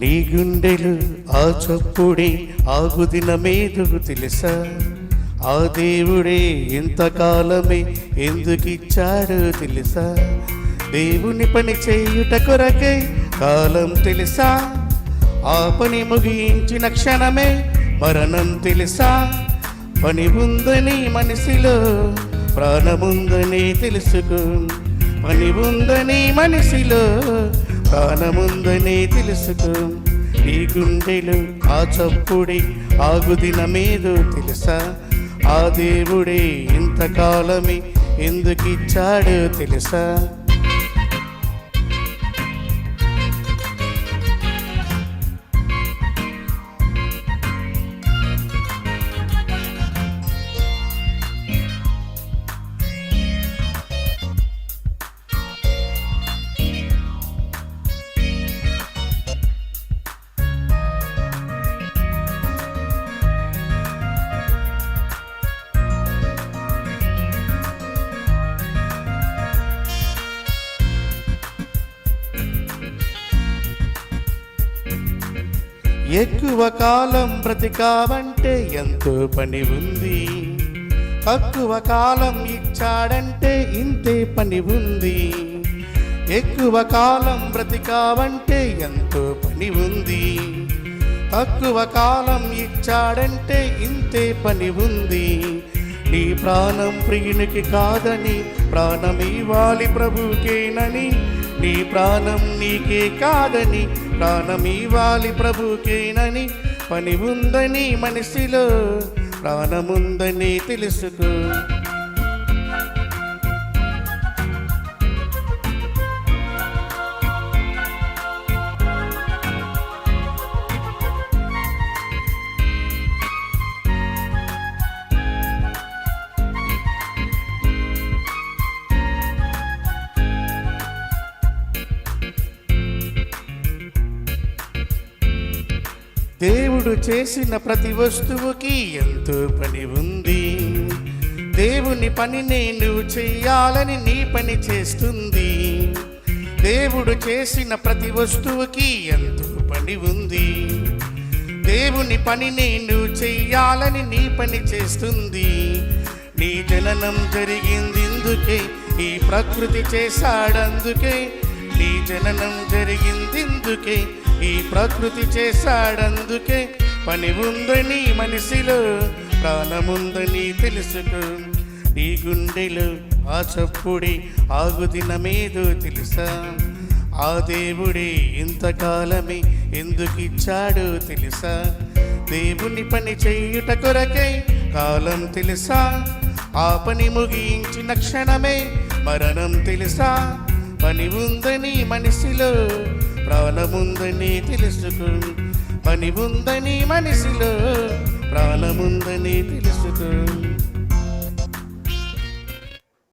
నీ గుండెలు ఆ చప్పుడే ఆగు దినమేదుగు తెలుసా? ఆ దేవుడే ఇంతకాలమే ఎందుకిచ్చారు తెలుసా? దేవుని పని చేయుట కొరకై కాలం తెలుసా? ఆ పని ముగించిన క్షణమే మరణం తెలుసా? పని ఉందని మనసులో ప్రాణముందని తెలుసుకో. పని ఉందని మనసులో స్థానముందని తెలుసుకో నీ గుండెలు ఆ చప్పుడే ఆగు తెలుసా? ఆ దేవుడే ఇంతకాలమే ఎందుకిచ్చాడో తెలుసా? ఎక్కువ కాలం బ్రతికావంటే ఎంతో పని ఉంది. తక్కువ కాలం ఇచ్చాడంటే ఇంతే పని ఉంది. ఎక్కువ కాలం బ్రతికావంటే ఎంతో పని ఉంది. తక్కువ కాలం ఇచ్చాడంటే ఇంతే పని ఉంది. నీ ప్రాణం ప్రియునికి కాదని ప్రాణం ఇవ్వాలి ప్రభుకేనని నీ ప్రాణం నీకే కాదని ప్రాణం ఇవ్వాలి ప్రభుకేనని పని ఉందని మనసులో ప్రాణముందని తెలుసుకో. దేవుడు చేసిన ప్రతి వస్తువుకి ఎంతో పని ఉంది. దేవుని పని నేను చెయ్యాలని నీ పని చేస్తుంది. దేవుడు చేసిన ప్రతి వస్తువుకి ఎంతో పని ఉంది. దేవుని పని నేను చెయ్యాలని నీ పని చేస్తుంది. నీ జననం జరిగింది ఇందుకే ఈ ప్రకృతి చేశాడందుకే నీ జననం జరిగిందిందుకే? ఈ ప్రకృతి చేశాడందుకే? పని ఉందని మనిషిలో ప్రాణముందని తెలుసుకో. నీ గుండెలో ఆ చప్పుడి ఆగుదినమేదో తెలుసా? ఆ దేవుడే ఇంతకాలమే ఎందుకిచ్చాడో తెలుసా? దేవుని పని చేయుట కొరకై కాలం తెలుసా? ఆ పని ముగించిన క్షణమే మరణం తెలుసా? పని ఉందని మనిషిలో ప్రాణముందని తెలుసుకో. పని ఉందని మనిషిలో ప్రాణముందని తెలుసుకో.